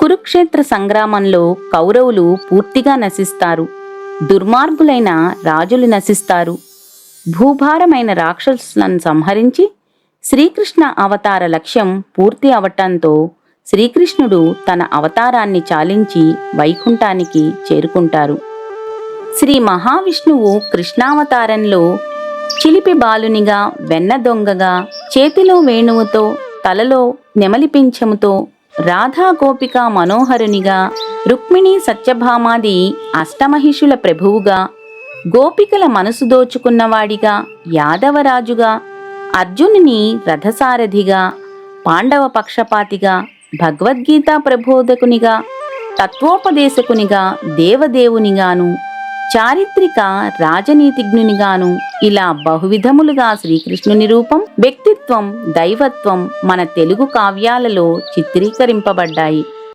కురుక్షేత్ర సంగ్రామంలో కౌరవులు పూర్తిగా నశిస్తారు. దుర్మార్గులైన రాజులు నశిస్తారు. భూభారమైన రాక్షసులను సంహరించి శ్రీకృష్ణ అవతార లక్ష్యం పూర్తి అవటంతో శ్రీకృష్ణుడు తన అవతారాన్ని చాలించి వైకుంఠానికి చేరుకుంటారు. శ్రీ మహావిష్ణువు కృష్ణావతారంలో చిలిపి బాలునిగా వెన్న దొంగగా చేతిలో వేణువుతో తలలో నెమలి పింఛముతో రాధా గోపిక మనోహరునిగా రుక్మిణి సత్యభామాది అష్టమహిషుల ప్రభువుగా గోపికల మనసు దోచుకున్నవాడిగా యాదవరాజుగా అర్జునుని రథసారథిగా పాండవ పక్షపాతిగా భగవద్గీత ప్రబోధకునిగా తత్వోపదేశకునిగా దేవదేవునిగాను చారిత్రిక రాజనీతిజ్ఞునిగాను ఇలా బహువిధములుగా శ్రీకృష్ణుని రూపం వ్యక్తిత్వం దైవత్వం మన తెలుగు కావ్యాలలో చిత్రీకరింపబడ్డాయి.